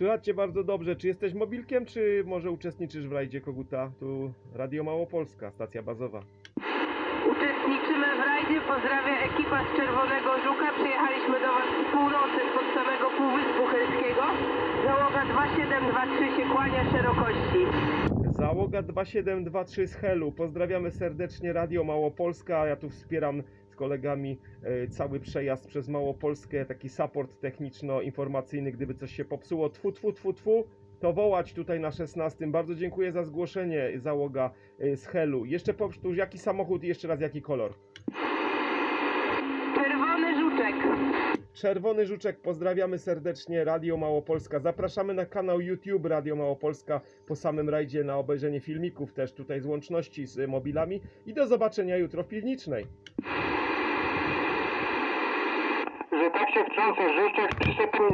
Słychać bardzo dobrze. Czy jesteś mobilkiem, czy może uczestniczysz w rajdzie Koguta? Tu Radio Małopolska, stacja bazowa. Uczestniczymy w rajdzie. Pozdrawia ekipa z Czerwonego Żuka. Przyjechaliśmy do Was północy, spod samego Półwyspu Helskiego. Załoga 2723 się kłania szerokości. Załoga 2723 z Helu. Pozdrawiamy serdecznie Radio Małopolska. Ja tu wspieram z kolegami e, cały przejazd przez Małopolskę, taki support techniczno-informacyjny, gdyby coś się popsuło. Tfu, tfu, tfu, tfu. To wołać tutaj na 16. Bardzo dziękuję za zgłoszenie załoga e, z Helu. Jeszcze powtórz, jaki samochód i jeszcze raz jaki kolor? Czerwony. Czerwony Żuczek, pozdrawiamy serdecznie Radio Małopolska. Zapraszamy na kanał YouTube Radio Małopolska po samym rajdzie na obejrzenie filmików też tutaj z łączności z mobilami i do zobaczenia jutro w Piwnicznej. że tak się wtrącę, życzek przyczepił